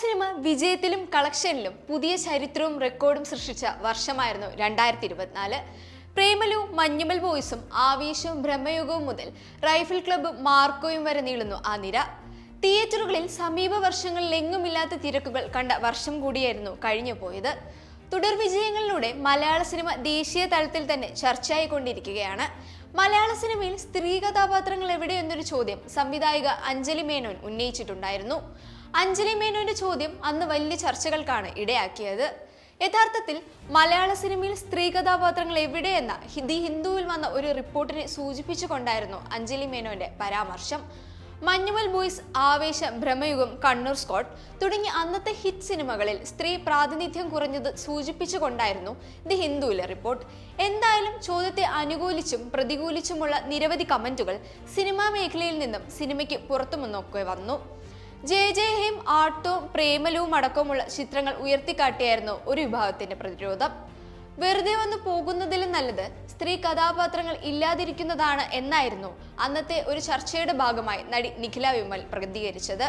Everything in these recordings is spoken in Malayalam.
സിനിമ വിജയത്തിലും കളക്ഷനിലും പുതിയ ചരിത്രവും റെക്കോർഡും സൃഷ്ടിച്ച വർഷമായിരുന്നു രണ്ടായിരത്തി ഇരുപത്തിനാല് പ്രേമലു മഞ്ഞുമൽ ബോയ്സും ആവേശവും ബ്രഹ്മയുഗവും മുതൽ റൈഫിൾ ക്ലബ്ബ് മാർക്കോയും വരെ നീളുന്നു ആ നിര. തിയേറ്ററുകളിൽ സമീപ വർഷങ്ങളിൽ എങ്ങുമില്ലാത്ത തിരക്കുകൾ കണ്ട വർഷം കൂടിയായിരുന്നു കഴിഞ്ഞു പോയത് തുടർ വിജയങ്ങളിലൂടെ മലയാള സിനിമ ദേശീയ തലത്തിൽ തന്നെ ചർച്ചയായിക്കൊണ്ടിരിക്കുകയാണ്. മലയാള സിനിമയിൽ സ്ത്രീ കഥാപാത്രങ്ങൾ എവിടെ എന്നൊരു ചോദ്യം സംവിധായിക അഞ്ജലി മേനോൻ ഉന്നയിച്ചിട്ടുണ്ടായിരുന്നു. അഞ്ജലി മേനോന്റെ ചോദ്യം അന്ന് വലിയ ചർച്ചകൾക്കാണ് ഇടയാക്കിയത്. യഥാർത്ഥത്തിൽ മലയാള സിനിമയിൽ സ്ത്രീ കഥാപാത്രങ്ങൾ എവിടെയെന്ന ദി ഹിന്ദുവിൽ വന്ന ഒരു റിപ്പോർട്ടിനെ സൂചിപ്പിച്ചുകൊണ്ടായിരുന്നു അഞ്ജലി മേനോന്റെ പരാമർശം. മഞ്ഞുമൽ ബോയ്സ് ആവേശ ഭ്രമയുഗം കണ്ണൂർ സ്കോട്ട് തുടങ്ങിയ അന്നത്തെ ഹിറ്റ് സിനിമകളിൽ സ്ത്രീ പ്രാതിനിധ്യം കുറഞ്ഞത് സൂചിപ്പിച്ചുകൊണ്ടായിരുന്നു ദി ഹിന്ദുവിലെ റിപ്പോർട്ട്. എന്തായാലും ചോദ്യത്തെ അനുകൂലിച്ചും പ്രതികൂലിച്ചുമുള്ള നിരവധി കമന്റുകൾ സിനിമാ മേഖലയിൽ നിന്നും സിനിമയ്ക്ക് പുറത്തുമുന്നൊക്കെ വന്നു. ജെ ജെ ഹിം ആർട്ടും പ്രേമലവും അടക്കമുള്ള ചിത്രങ്ങൾ ഉയർത്തിക്കാട്ടിയായിരുന്നു ഒരു വിഭാഗത്തിന്റെ പ്രതിരോധം. വെറുതെ വന്നു പോകുന്നതിലും നല്ലത് സ്ത്രീ കഥാപാത്രങ്ങൾ ഇല്ലാതിരിക്കുന്നതാണ് എന്നായിരുന്നു അന്നത്തെ ഒരു ചർച്ചയുടെ ഭാഗമായി നടി നിഖില വിമൽ പ്രതികരിച്ചത്.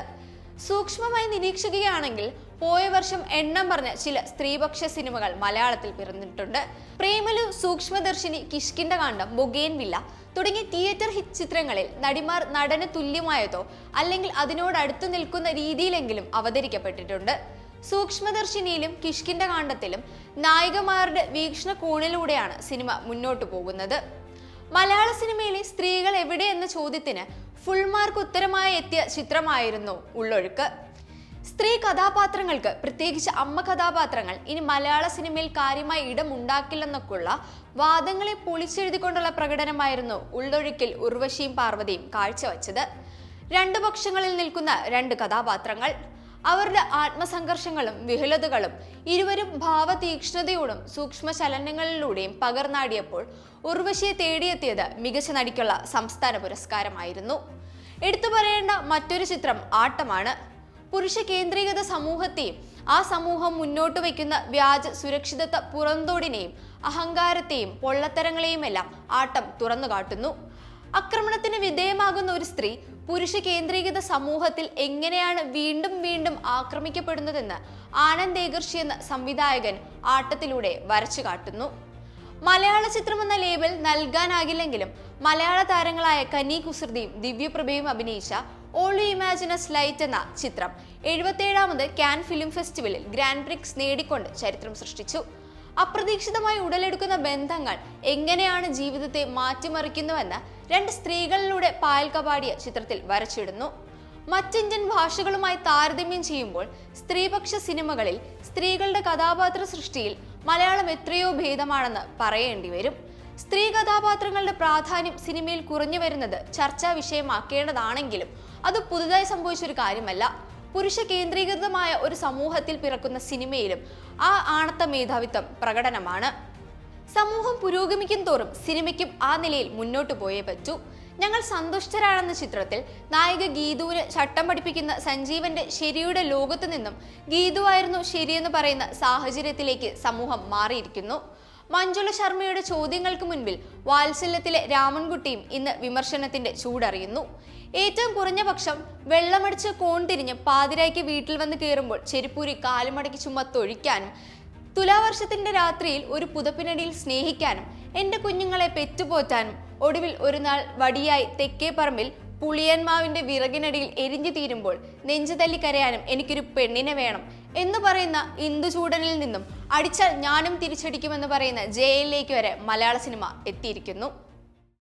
സൂക്ഷ്മമായി നിരീക്ഷിക്കുകയാണെങ്കിൽ പോയ വർഷം എണ്ണം പറഞ്ഞ ചില സ്ത്രീപക്ഷ സിനിമകൾ മലയാളത്തിൽ പിറന്നിട്ടുണ്ട്. പ്രേമലു സൂക്ഷ്മദർശിനി കിഷ്കിന്റെ കാണ്ഡം ബൊഗേൻ വില്ല തുടങ്ങിയ തിയേറ്റർ ഹിറ്റ് ചിത്രങ്ങളിൽ നടിമാർ നടന് തുല്യമായതോ അല്ലെങ്കിൽ അതിനോട് അടുത്തു നിൽക്കുന്ന രീതിയിലെങ്കിലും അവതരിക്കപ്പെട്ടിട്ടുണ്ട്. സൂക്ഷ്മദർശിനിയിലും കിഷ്കിന്റെ കാണ്ഡത്തിലും നായികമാരുടെ വീക്ഷണ കോണിലൂടെയാണ് സിനിമ മുന്നോട്ടു പോകുന്നത്. മലയാള സിനിമയിലെ സ്ത്രീകൾ എവിടെ എന്ന ചോദ്യത്തിന് ഫുൾ മാർക്ക് ഉത്തരമായി എത്തിയ ചിത്രമായിരുന്നു ഉള്ളൊഴുക്ക്. സ്ത്രീ കഥാപാത്രങ്ങൾക്ക് പ്രത്യേകിച്ച് അമ്മ കഥാപാത്രങ്ങൾ ഇനി മലയാള സിനിമയിൽ കാര്യമായി ഇടമുണ്ടാക്കില്ലെന്നൊക്കെയുള്ള വാദങ്ങളെ പൊളിച്ചെഴുതിക്കൊണ്ടുള്ള പ്രകടനമായിരുന്നു ഉള്ളൊഴുക്കിൽ ഉർവശിയും പാർവതിയും കാഴ്ചവെച്ചത്. രണ്ടു പക്ഷങ്ങളിൽ നിൽക്കുന്ന രണ്ട് കഥാപാത്രങ്ങൾ അവരുടെ ആത്മസംഘർഷങ്ങളും വിഹലതകളും ഇരുവരും ഭാവതീക്ഷ്ണതയോടും സൂക്ഷ്മ ചലനങ്ങളിലൂടെയും പകർന്നാടിയപ്പോൾ ഉർവശിയെ തേടിയെത്തിയത് മികച്ച നടിക്കുള്ള സംസ്ഥാന പുരസ്കാരമായിരുന്നു. എടുത്തു പറയേണ്ട മറ്റൊരു ചിത്രം ആട്ടമാണ്. പുരുഷ കേന്ദ്രീകൃത സമൂഹത്തെയും ആ സമൂഹം മുന്നോട്ട് വയ്ക്കുന്ന വ്യാജ സുരക്ഷിതത്വ പുറന്തോടിനെയും അഹങ്കാരത്തെയും പൊള്ളത്തരങ്ങളെയുമെല്ലാം ആട്ടം തുറന്നു കാട്ടുന്നു ആക്രമണത്തിന് വിധേയമാകുന്ന ഒരു സ്ത്രീ പുരുഷ കേന്ദ്രീകൃത സമൂഹത്തിൽ എങ്ങനെയാണ് വീണ്ടും വീണ്ടും ആക്രമിക്കപ്പെടുന്നതെന്ന് ആനന്ദ് ഏകർഷി എന്ന സംവിധായകൻ ആട്ടത്തിലൂടെ വരച്ചു കാട്ടുന്നു. മലയാള ചിത്രം എന്ന ലേബൽ നൽകാനാകില്ലെങ്കിലും മലയാള താരങ്ങളായ കനി കുസൃതിയും ദിവ്യപ്രഭയും അഭിനയിച്ച ഓൾ യു ലൈറ്റ് എന്ന ചിത്രം എഴുപത്തേഴാമത് കാൻ ഫിലിം ഫെസ്റ്റിവലിൽ ഗ്രാൻഡ് പ്രിക്സ് നേടിക്കൊണ്ട് ചരിത്രം സൃഷ്ടിച്ചു. അപ്രതീക്ഷിതമായി ഉടലെടുക്കുന്ന ബന്ധങ്ങൾ എങ്ങനെയാണ് ജീവിതത്തെ മാറ്റിമറിക്കുന്നുവെന്ന് രണ്ട് സ്ത്രീകളിലൂടെ പായൽ കപാടിയ ചിത്രത്തിൽ വരച്ചിടുന്നു. മറ്റിന്ത്യൻ ഭാഷകളുമായി താരതമ്യം ചെയ്യുമ്പോൾ സ്ത്രീപക്ഷ സിനിമകളിൽ സ്ത്രീകളുടെ കഥാപാത്ര സൃഷ്ടിയിൽ മലയാളം എത്രയോ ഭേദമാണെന്ന് പറയേണ്ടി വരും. സ്ത്രീ കഥാപാത്രങ്ങളുടെ പ്രാധാന്യം സിനിമയിൽ കുറഞ്ഞു വരുന്നത് ചർച്ചാ വിഷയമാക്കേണ്ടതാണെങ്കിലും അത് പുതുതായി സംഭവിച്ചൊരു കാര്യമല്ല. പുരുഷ കേന്ദ്രീകൃതമായ ഒരു സമൂഹത്തിൽ പിറക്കുന്ന സിനിമയിലും ആ ആണത്ത മേധാവിത്വം പ്രകടനമാണ്. സമൂഹം പുരോഗമിക്കും തോറും സിനിമയ്ക്കും ആ നിലയിൽ മുന്നോട്ട് പോയേ പറ്റൂ. ഞങ്ങൾ സന്തുഷ്ടരാണെന്ന ചിത്രത്തിൽ നായിക ഗീതുവിന് ചട്ടം പഠിപ്പിക്കുന്ന സഞ്ജീവന്റെ ശരിയുടെ ലോകത്തു നിന്നും ഗീതുവായിരുന്നു ശരിയെന്ന് പറയുന്ന സാഹചര്യത്തിലേക്ക് സമൂഹം മാറിയിരിക്കുന്നു. മഞ്ജുള ശർമ്മയുടെ ചോദ്യങ്ങൾക്ക് മുൻപിൽ വാത്സല്യത്തിലെ രാമൻകുട്ടിയും ഇന്ന് വിമർശനത്തിന്റെ ചൂടറിയുന്നു. ഏറ്റവും കുറഞ്ഞ പക്ഷം വെള്ളമടിച്ച് കോൺ തിരിഞ്ഞ് പാതിരായ്ക്ക് വീട്ടിൽ വന്ന് കയറുമ്പോൾ ചെരുപ്പൂരി കാലുമടക്കി ചുമത്തൊഴിക്കാനും തുലാവർഷത്തിന്റെ രാത്രിയിൽ ഒരു പുതപ്പിനടിയിൽ സ്നേഹിക്കാനും എന്റെ കുഞ്ഞുങ്ങളെ പെറ്റുപോറ്റാനും ഒടുവിൽ ഒരു നാൾ വടിയായി തെക്കേ പറമ്പിൽ പുളിയന്മാവിന്റെ വിറകിനടിയിൽ എരിഞ്ഞു തീരുമ്പോൾ നെഞ്ചു തല്ലി കരയാനും എനിക്കൊരു പെണ്ണിനെ വേണം. എന്ന് പറയുന്ന ഇന്ദുചൂടനിൽ നിന്നും അടിച്ചാൽ ഞാനും തിരിച്ചടിക്കുമെന്ന് പറയുന്ന ജയിലിലേക്ക് വരെ മലയാള സിനിമ എത്തിയിരിക്കുന്നു.